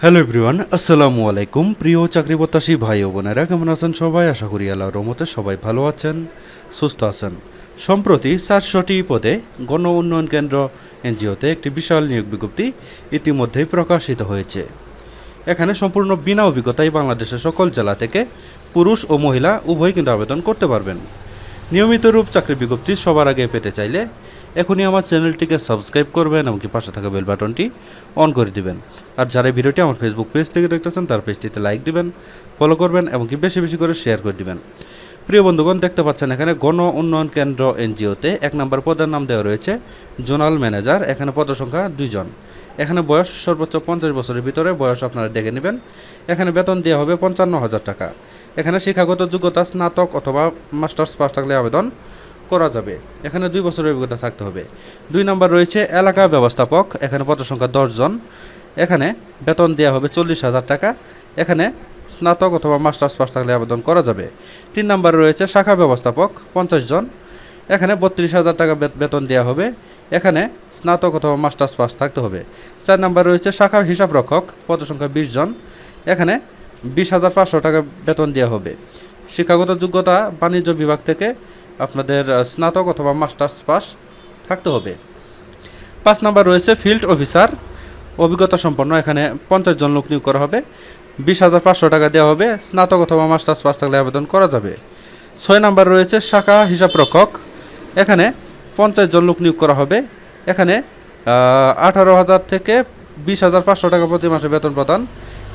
Hello everyone আসসালামু আলাইকুম প্রিয় চাকরি প্রত্যাশী ভাই ও বোনেরা, কেমন আছেন সবাই? আশা করি আল্লাহ রহমতে সবাই ভালো আছেন, সুস্থ আছেন। সম্প্রতি চারশোটি পদে গণ উন্নয়ন কেন্দ্র এনজিওতে একটি বিশাল নিয়োগ বিজ্ঞপ্তি ইতিমধ্যেই প্রকাশিত হয়েছে। এখানে সম্পূর্ণ বিনা অভিজ্ঞতায় বাংলাদেশের সকল জেলা থেকে পুরুষ ও মহিলা উভয় কিন্তু আবেদন করতে পারবেন। নিয়মিত রূপ চাকরি বিজ্ঞপ্তি সবার আগে পেতে চাইলে এখনই আমার চ্যানেলটিকে সাবস্ক্রাইব করবেন এমনকি পাশে থাকা বেল বাটনটি অন করে দিবেন। আর যারা ভিডিওটি আমার ফেসবুক পেজ থেকে দেখতেছেন, তার পেজটিতে লাইক দিবেন ফলো করবেন এমনকি বেশি বেশি করে শেয়ার করে দিবেন। প্রিয় বন্ধুগণ, দেখতে পাচ্ছেন এখানে গণ উন্নয়ন কেন্দ্র এনজিওতে এক নম্বর পদের নাম দেওয়া রয়েছে জোনাল ম্যানেজার। এখানে পদ সংখ্যা দুইজন। এখানে বয়স সর্বোচ্চ পঞ্চাশ বছরের ভিতরে বয়স আপনারা দেখে নেবেন। এখানে বেতন দেওয়া হবে পঞ্চান্ন হাজার টাকা। এখানে শিক্ষাগত যোগ্যতা স্নাতক অথবা মাস্টার্স পাস থাকলে আবেদন করা যাবে। এখানে দুই বছরের অভিজ্ঞতা থাকতে হবে। দুই নম্বর রয়েছে এলাকা ব্যবস্থাপক, এখানে পদ সংখ্যা দশজন এখানে বেতন দেওয়া হবে চল্লিশ হাজার টাকা। এখানে স্নাতক অথবা মাস্টার্স পাস থাকলে আবেদন করা যাবে। তিন নম্বরে রয়েছে শাখা ব্যবস্থাপক, পঞ্চাশ জন। এখানে বত্রিশ হাজার টাকা বেতন দেওয়া হবে। এখানে স্নাতক অথবা মাস্টার্স পাস থাকতে হবে। চার নম্বর রয়েছে শাখা হিসাব রক্ষক পদ সংখ্যা বিশ জন। এখানে বিশ হাজার পাঁচশো টাকা বেতন দেওয়া হবে। শিক্ষাগত যোগ্যতা বাণিজ্য বিভাগ থেকে আপনাদের স্নাতক অথবা মাস্টার্স পাস থাকতে হবে। পাঁচ নাম্বার রয়েছে ফিল্ড অফিসার। অভিজ্ঞতা সম্পন্ন, এখানে পঞ্চাশ জন লোক নিয়োগ করা হবে। বিশ হাজার পাঁচশো টাকা দেওয়া হবে। স্নাতক অথবা মাস্টার্স পাস থাকলে আবেদন করা যাবে। ছয় নাম্বার রয়েছে শাখা হিসাব রক্ষক। এখানে পঞ্চাশ জন লোক নিয়োগ করা হবে। এখানে আঠারো হাজার থেকে বিশ হাজার পাঁচশো টাকা প্রতি মাসে বেতন প্রদান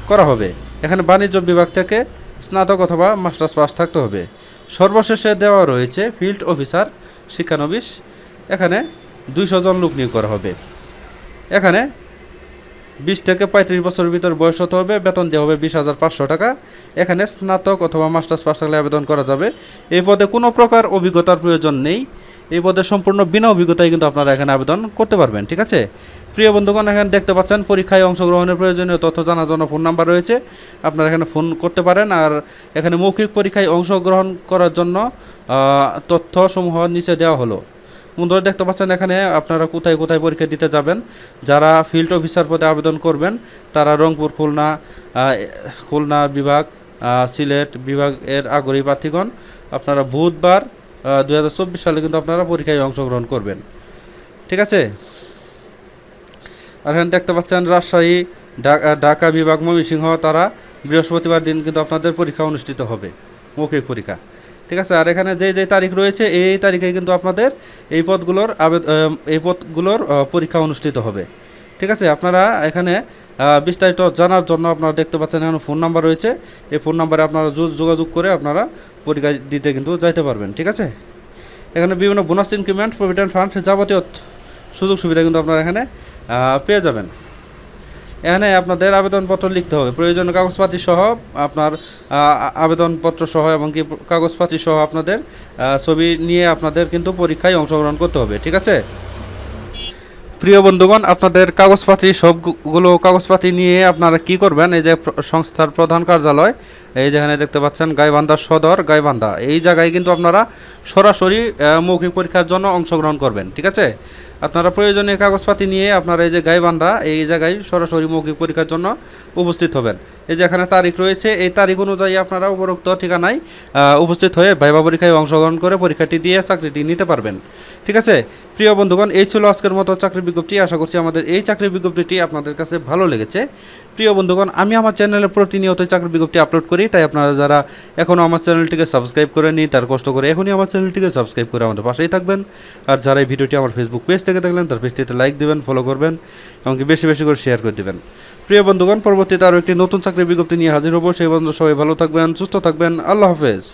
করা হবে। এখানে বাণিজ্য বিভাগ থেকে স্নাতক অথবা মাস্টার্স পাস থাকতে হবে। সর্বশেষে দেওয়া রয়েছে ফিল্ড অফিসার শিক্ষানবিশ। এখানে দুইশো জন লোক নিয়োগ করা হবে। এখানে বিশ থেকে পঁয়ত্রিশ বছরের ভিতর বয়স হতে হবে, বেতন দেওয়া হবে বিশ হাজার পাঁচশো টাকা। এখানে স্নাতক অথবা মাস্টার্স পাস থাকলে আবেদন করা যাবে। এই পদে কোনো প্রকার অভিজ্ঞতার প্রয়োজন নেই। এই পদে সম্পূর্ণ বিনা অভিজ্ঞতায় কিন্তু আপনারা এখানে আবেদন করতে পারবেন, ঠিক আছে? প্রিয় বন্ধুগণ, এখানে দেখতে পাচ্ছেন, পরীক্ষায় অংশগ্রহণের প্রয়োজনীয় তথ্য জানার জন্য ফোন নাম্বার রয়েছে। আপনারা এখানে ফোন করতে পারেন আর এখানে মৌখিক পরীক্ষায় অংশগ্রহণ করার জন্য তথ্যসমূহ নিচে দেওয়া হলো। বন্ধুরা, দেখতে পাচ্ছেন এখানে আপনারা কোথায় কোথায় পরীক্ষা দিতে যাবেন? যারা ফিল্ড অফিসার পদে আবেদন করবেন, তারা রংপুর, খুলনা খুলনা বিভাগ সিলেট বিভাগের আগ্রহী প্রার্থীগণ, আপনারা বুধবার দুই হাজার চব্বিশ সালে কিন্তু আপনারা পরীক্ষায় অংশগ্রহণ করবেন। ঠিক আছে? আর এখানে দেখতে পাচ্ছেন, রাজশাহী ঢাকা বিভাগ ময়মনসিংহ, তারা বৃহস্পতিবার দিন কিন্তু আপনাদের পরীক্ষা অনুষ্ঠিত হবে, মৌখিক পরীক্ষা। ঠিক আছে? আর এখানে যে যে তারিখ রয়েছে, এই তারিখে কিন্তু আপনাদের এই পদগুলোর আবেদ এই পদগুলোর পরীক্ষা অনুষ্ঠিত হবে। ঠিক আছে, আপনারা এখানে বিস্তারিত জানার জন্য আপনারা দেখতে পাচ্ছেন এখানে ফোন নাম্বার রয়েছে। এই ফোন নাম্বারে আপনারা যোগাযোগ করে আপনারা পরীক্ষা দিতে কিন্তু যাইতে পারবেন, ঠিক আছে? এখানে বিভিন্ন বোনাস ইনক্রিমেন্ট প্রভিডেন্ট ফান্ড যাবতীয় সুযোগ সুবিধা কিন্তু আপনারা এখানে পেয়ে যাবেন। এখানে আপনাদের আবেদনপত্র লিখতে হবে। প্রয়োজনীয় কাগজপাতি সহ আপনার আবেদনপত্র সহ এবং কি কাগজপাতি সহ আপনাদের ছবি নিয়ে আপনাদের কিন্তু পরীক্ষায় অংশগ্রহণ করতে হবে, ঠিক আছে? প্রিয় বন্ধুগণ, আপনাদের কাগজপাতি সবগুলো কাগজপাতি নিয়ে আপনারা কি করবেন? এই যে সংস্থার প্রধান কার্যালয়, এই যেখানে দেখতে পাচ্ছেন গাইবান্ধা সদর, গাইবান্ধা। এই জায়গায় কিন্তু আপনারা সরাসরি মৌখিক পরীক্ষার জন্য অংশগ্রহণ করবেন, ঠিক আছে? আপনারা প্রয়োজনীয় কাগজপাতি নিয়ে আপনারা এই যে গাইবান্ধা, এই জায়গায় সরাসরি মৌখিক পরীক্ষার জন্য উপস্থিত হবেন। এই যে এখানে তারিখ রয়েছে, এই তারিখ অনুযায়ী আপনারা উপরোক্ত ঠিকানায় উপস্থিত হয়ে ভাইবা পরীক্ষায় অংশগ্রহণ করে পরীক্ষাটি দিয়ে চাকরিটি নিতে পারবেন, ঠিক আছে? প্রিয় বন্ধুগণ, এই ছিল আজকের মতো চাকরি বিজ্ঞপ্তি। আশা করছি আমাদের এই চাকরি বিজ্ঞপ্তিটি আপনাদের কাছে ভালো লেগেছে। প্রিয় বন্ধুগণ, আমি আমার চ্যানেলে প্রতিনিয়ত চাকরি বিজ্ঞপ্তি আপলোড করি, তাই আপনারা যারা এখনও আমার চ্যানেলটিকে সাবস্ক্রাইব করেনি তার কষ্ট করে এখনই আমার চ্যানেলটিকে সাবস্ক্রাইব করে আমাদের পাশেই থাকবেন। আর যারা এই ভিডিওটি আমার ফেসবুক পেজ থেকে দেখলেন, তার পেজটিতে লাইক দেবেন ফলো করবেন, এমনকি বেশি বেশি করে শেয়ার করে দেবেন। প্রিয় বন্ধুগণ, পরবর্তীতে আরও একটি নতুন চাকরি বিজ্ঞপ্তি নিয়ে হাজির হব। সেই বন্ধু সবাই ভালো থাকবেন, সুস্থ থাকবেন। আল্লাহ হাফেজ।